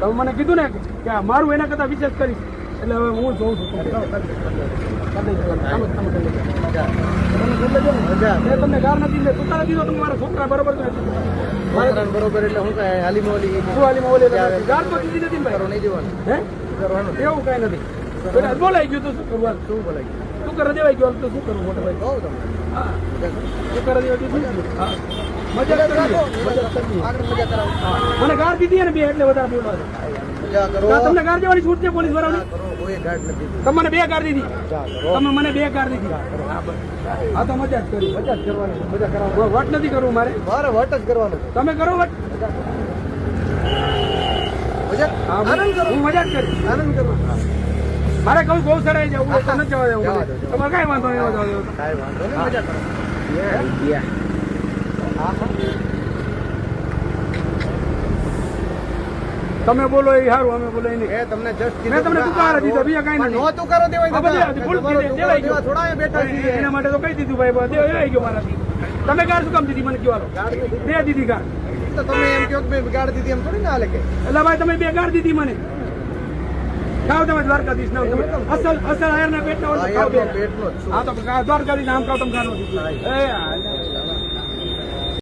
તમે મને કીધું ને કે મારું એના કરતાં વિશેષ કરીશ. એટલે હવે હું જોઉં છું. તમને ગાર નથી લે તારા દીધો તમે મારા છોકરા બરોબર બરોબર એટલે હું કાંઈ હાલીમાં ઓલી શું હાલીમાં ઓલી ગાર તો દીધી નથી ભાઈ? નહીં દેવાનું. હે? કરવાનું એવું કાંઈ નથી. બોલાઈ ગયું તો શું કરવું હાલ? શું બોલાય શું કરે દેવાય ગયું તો શું કરવું મોટા ભાઈ? કહું તમને. હા. શું કરવા દેવાય ગયું કરવું? કરાવો હા. મને ગાર દીધી ને બે એટલે વધારે તો તમને ગાર દેવાની છૂટ છે પોલીસ વાળાની? તમને બે ગાર દીધી. તમે મને બે ગાર દીધી. હા બસ. તો મજા જ કરી. મજા જ કરવાની મજા કરાવો વટ નથી કરવું મારે? મારે વટ જ કરવાનું તમે કરો વટ. હું આનંદ કરો. હું મજા જ કરી આનંદ કરો. મારે કહું બહુ સરાઈ જવું નથી જવા દેવું જવા. તમારે કઈ વાંધો નહીં જવા કાંઈ વાંધો નહીં. મજા કરો. તમે બોલો એ સારું અમે બોલો એ નહીં. એ તમને જસ્ટ મેં તમને કીધું દીધો, બીજા કાંઈ નહીં. નહોતું કરો દેવાય આ ભૂલ તમારો થઈ તુકારો દેવાઈ દેવા ગયો. થોડા બેઠા છીએ. એના માટે તો કહી દીધું ભાઈ દેવ આવી ગયો મારાથી. તમે ગાર શું કામ દીધી મને દીધી. બે દીધી ગાર તો તમે એમ કહો કે મેં ગાળ દીધી એમ થોડી ના હાલે કે? એટલે ભાઈ તમે બે ગાર દીધી મને. ખાઓ તમે દ્વારકાધીશ નામ તમે. અસલ અસલ આયરના પેટના ખાઓ બે. પેટનો છું. હા તો દ્વારકાધીશ નામ ખાઓ તમે દીધી. એ